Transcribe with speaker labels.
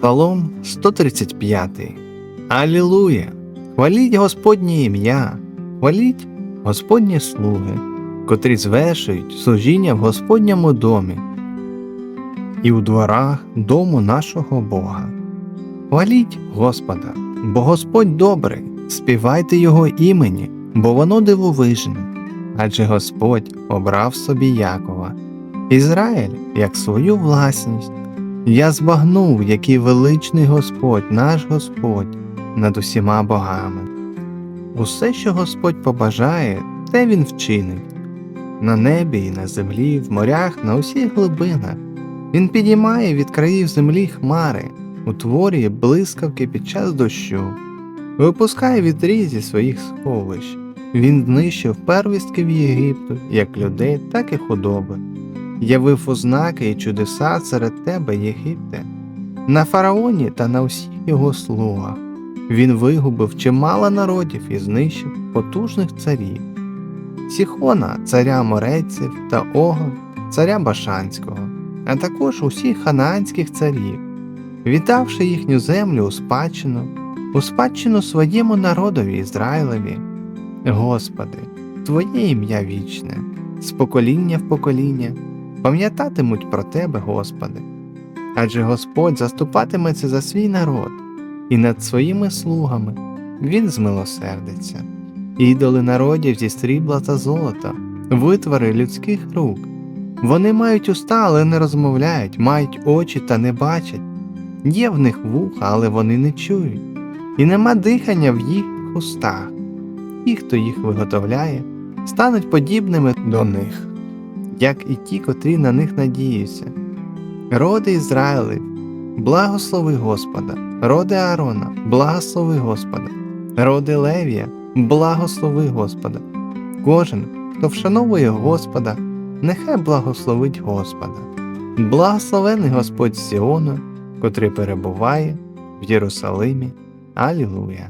Speaker 1: Псалом 135. Алілуя! Хваліть Господнє ім'я, хваліть Господні слуги, котрі звершують служіння в Господньому домі і у дворах дому нашого Бога. Хваліть Господа, бо Господь добрий, співайте Його імені, бо воно дивовижне, адже Господь обрав собі Якова, Ізраїль як свою власність. Я збагнув, який величний Господь, наш Господь, над усіма богами. Усе, що Господь побажає, те Він вчинить. На небі і на землі, в морях, на усіх глибинах. Він підіймає від країв землі хмари, утворює блискавки під час дощу, випускає вітрі зі своїх сховищ. Він знищив первістків Єгипту, як людей, так і худоби явив ознаки і чудеса серед тебе, Єгипте, на фараоні та на усіх його слугах. Він вигубив чимало народів і знищив потужних царів, Сіхона, царя мореців та Ога, царя Башанського, а також усіх ханаанських царів, віддавши їхню землю у спадщину, у спадщину своєму народові Ізраїлеві. Господи, Твоє ім'я вічне, з покоління в покоління пам'ятатимуть про Тебе, Господи. Адже Господь заступатиметься за свій народ, і над своїми слугами Він змилосердиться. Ідоли народів зі срібла та золота, витвори людських рук. Вони мають уста, але не розмовляють, мають очі та не бачать. Є в них вуха, але вони не чують, і нема дихання в їхніх устах. Ті, хто їх виготовляє, стануть подібними до них як і ті, котрі на них надіються. Роди Ізраїлів, благослови Господа, роди Аарона, благослови Господа, роди Левія, благослови Господа. Кожен, хто вшановує Господа, нехай благословить Господа. Благословений Господь Сіону, котрий перебуває в Єрусалимі. Алілуя!